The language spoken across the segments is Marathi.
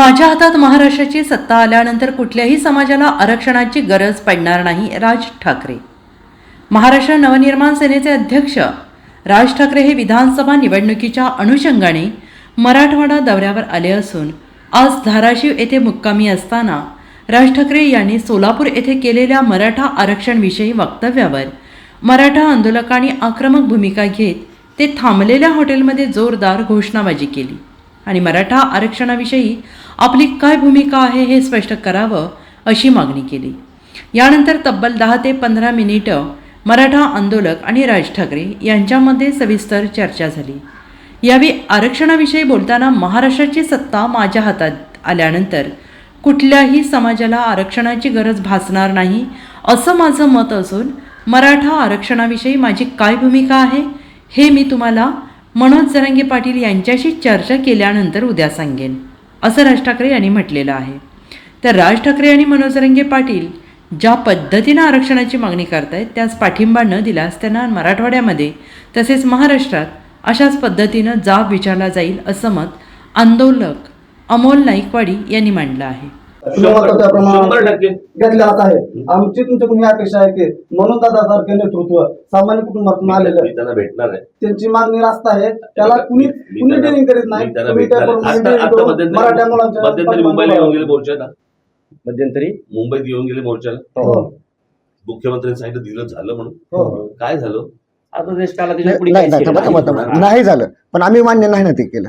माझ्या हातात महाराष्ट्राची सत्ता आल्यानंतर कुठल्याही समाजाला आरक्षणाची गरज पडणार नाही राज ठाकरे. महाराष्ट्र नवनिर्माण सेनेचे अध्यक्ष राज ठाकरे हे विधानसभा निवडणुकीच्या अनुषंगाने मराठवाडा दौऱ्यावर आले असून आज धाराशिव येथे मुक्कामी असताना राज ठाकरे यांनी सोलापूर येथे केलेल्या मराठा आरक्षणविषयी वक्तव्यावर मराठा आंदोलकांनी आक्रमक भूमिका घेत ते थांबलेल्या हॉटेलमध्ये जोरदार घोषणाबाजी केली. आणि मराठा आरक्षणाविषयी आपली काय भूमिका आहे हे स्पष्ट करावं अशी मागणी केली. यानंतर तब्बल दहा ते पंधरा मिनिटं मराठा आंदोलक आणि राज ठाकरे यांच्यामध्ये सविस्तर चर्चा झाली. यावेळी आरक्षणाविषयी बोलताना महाराष्ट्राची सत्ता माझ्या हातात आल्यानंतर कुठल्याही समाजाला आरक्षणाची गरज भासणार नाही असं माझं मत असून मराठा आरक्षणाविषयी माझी काय भूमिका आहे हे मी तुम्हाला मनोज जरंगे पाटील यांच्याशी चर्चा केल्यानंतर उद्या सांगेन. असं राज ठाकरे यांनी म्हटलेलं आहे. तर राज ठाकरे आणि मनोज जरंगे पाटील ज्या पद्धतीनं आरक्षणाची मागणी करतायत त्यास पाठिंबा न दिल्यास त्यांना मराठवाड्यामध्ये तसेच महाराष्ट्रात अशाच पद्धतीनं जाब विचारला जाईल असं मत आंदोलक अमोल नाईकवाडी यांनी मांडलं आहे. शंभर टक्के जात आहे. आमची तुमच्याकडून ही अपेक्षा आहे की म्हणून दादासारखे नेतृत्व सामान्य कुटुंबातून आलेलं मी त्यांना भेटणार आहे. त्यांची मागणी रास्त आहे. त्याला कुणी कुणी ट्रेनिंग करीत नाही. तुम्ही आहे. मराठा मुलांच्या मुंबईला येऊन गेले मोर्चाला. मध्यंतरी? मुंबईत येऊन गेले मोर्चाला. हो. मुख्यमंत्र्यांनी सांगितलं दिलं झालं म्हणून. हो. काय झालं? आता देश काला. नाही झालं. पण आम्ही मान्य नाही ना ते केलं.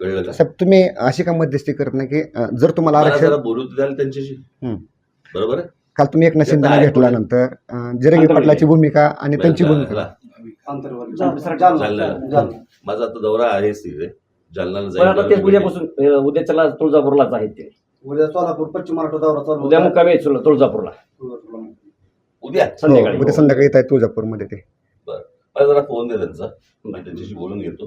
कळलं का साहेब तुम्ही अशी का मध्यस्थी करत नाही की अं, जर तुम्हाला मला जरा आरक्षण बोलू द्याल त्यांच्याशी. हम्म. बरोबर? आहे काल तुम्ही एक नशिंदा घेतल्यानंतर अं, जिरंगी आंदोलन पाटलाची भूमिका आणि त्यांची भूमिका. चला, आंतरवर्ग जालना. जालना जालना. जालना. माझा आता दौरा आहेच तिथे जालनाला पण आता ते जाईल उद्यापासून अं, उद्याच्याला तुळजापूरलाच आहेत ते. उद्या सोलापूर पश्चिम महाराष्ट्र दौरा चालू उद्या होता. मुक्कामी आहेत तुळ- तुळजापूरला. उद्या? संध्याकाळी. उद्या संध्याकाळी येत आहे तुळजापूरमध्ये ते. मला जरा फोन दे त्यांचा. मी त्यांच्याशी बोलून घेतो.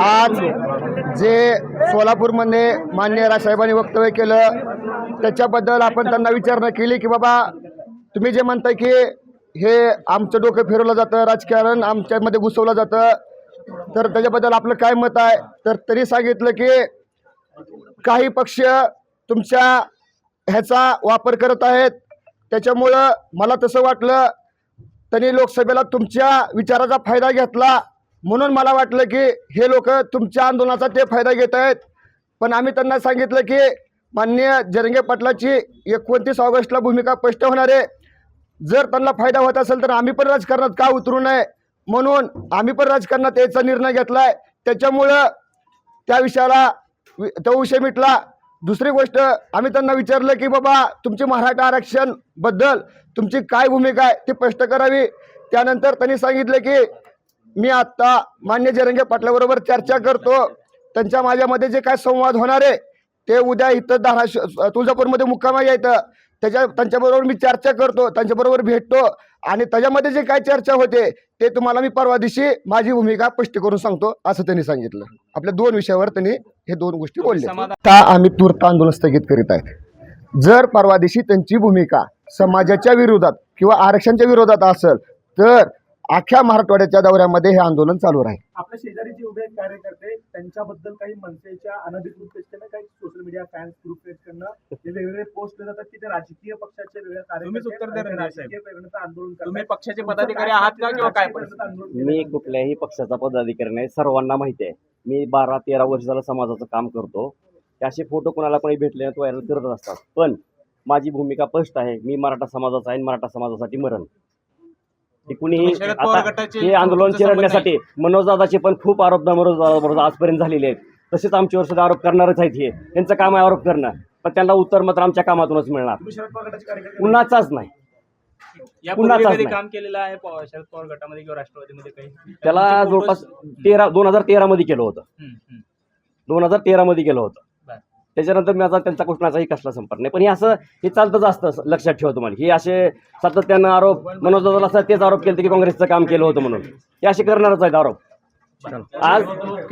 आज जे सोलापूरमध्ये मान्य राजसाहेबांनी वक्तव्य केलं त्याच्याबद्दल आपण त्यांना विचारणा केली की बाबा तुम्ही जे म्हणताय की हे आमचं डोकं फिरवलं जातं राजकारण आमच्यामध्ये घुसवलं जातं तर त्याच्याबद्दल आपलं काय मत आहे? तर तरी सांगितलं की काही पक्ष तुमच्या ह्याचा वापर करत आहेत. त्याच्यामुळं मला तसं वाटलं त्यांनी लोकसभेला तुमच्या विचाराचा फायदा घेतला. म्हणून मला वाटलं की हे लोक तुमच्या आंदोलनाचा ते फायदा घेत आहेत. पण आम्ही त्यांना सांगितलं की माननीय जरंगे पाटलाची एकोणतीस ऑगस्टला भूमिका स्पष्ट होणार आहे. जर त्यांना फायदा होत असेल तर आम्ही पण राजकारणात का उतरू नये? म्हणून आम्ही पण राजकारणात यायचा निर्णय घेतला आहे त्याच्यामुळं त्या विषयाला वि- तो विषय मिटला. दुसरी गोष्ट आम्ही त्यांना विचारलं की बाबा तुमची मराठा आरक्षणबद्दल तुमची काय भूमिका आहे ती स्पष्ट करावी. त्यानंतर त्यांनी सांगितलं की मी आत्ता मान्य जरंगे पाटलाबरोबर चर्चा करतो. त्यांच्या माझ्यामध्ये जे काय संवाद होणार आहे ते उद्या इथं धाराशिव तुळजापूरमध्ये मुक्कामा यायचं त्याच्या त्यांच्याबरोबर मी चर्चा करतो त्यांच्याबरोबर भेटतो आणि त्याच्यामध्ये जे काय चर्चा होते ते तुम्हाला मी परवा दिवशी माझी भूमिका स्पष्ट करून सांगतो असं त्यांनी सांगितलं. आपल्या दोन विषयावर त्यांनी हे दोन गोष्टी बोलल्या. आता आम्ही तूर्त आंदोलन स्थगित करीत आहेत. जर परवा दिवशी त्यांची भूमिका समाजाच्या विरोधात किंवा आरक्षणाच्या विरोधात असेल तर अख्ख्या मराठवाड्याच्या दौऱ्यामध्ये हे आंदोलन चालू राहील. आपल्या शेजारी जे उभे कार्यकर्ते त्यांच्याबद्दल काही मनसेच्या अनधिकृत काही सोशल मीडिया फॅन्स ग्रुप वेगवेगळे पोस्ट केले जातात की ते राजकीय पक्षाचे वेगळ्या कार्यकर्ते आंदोलन. तुम्ही पक्षाचे पदाधिकारी आहात का किंवा काय मी? कुठल्याही पक्षाचा पदाधिकारी नाही सर्वांना माहिती आहे. मी बारा तेरा वर्ष झालं समाजाचं काम करतो. ते असे फोटो कोणाला कोणी भेटले तो व्हायरल करत असतात. पण माझी भूमिका स्पष्ट आहे मी मराठा समाजाचा आहे आणि मराठा समाजासाठी मरण. हे कुणीही शरद पवार आता गटाचे हे आंदोलन तुमचा संबंध चिरडण्यासाठी मनोजदादाचे पण खूप आरोप मनोजदादाबरोबर आजपर्यंत झालेले आहेत. तसेच आमच्यावर सुद्धा आरोप करणारच आहेत हे. त्यांचं काम आहे आरोप करणं. पण त्यांना उत्तर मात्र आमच्या कामातूनच मिळणार. तुम्ही शरद पवार गटाचे कार्यकर्ते कुणाचाच नाही. यापूर्वी कुणाचाच कधी नाही. काम केलेलं आहे शरद पवार गटामध्ये किंवा राष्ट्रवादीमध्ये काही? त्याला तुमचे जवळपास तेरा दोन हजार तेरामध्ये केलं होतं. हम्म, हम्म. दोन हजार तेरामध्ये केलं होतं. त्याच्यानंतर माझा त्यांचा कुठलाचाही कसला संपर्क नाही. पण हे असं हे चालतंच असतं लक्षात ठेवा तुम्हाला. हे असे सातत्यानं आरोप मनोज दादाला असं तेच आरोप केले की काँग्रेसचं काम केलं होतं म्हणून. हे असे करणारच आहेत आरोप. आज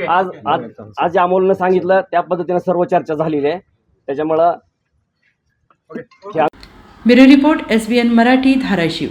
आज आज आज जे अमोलनं सांगितलं त्या पद्धतीनं सर्व चर्चा झालेली आहे. त्याच्यामुळं bureau report S B N Marathi Dharashiv.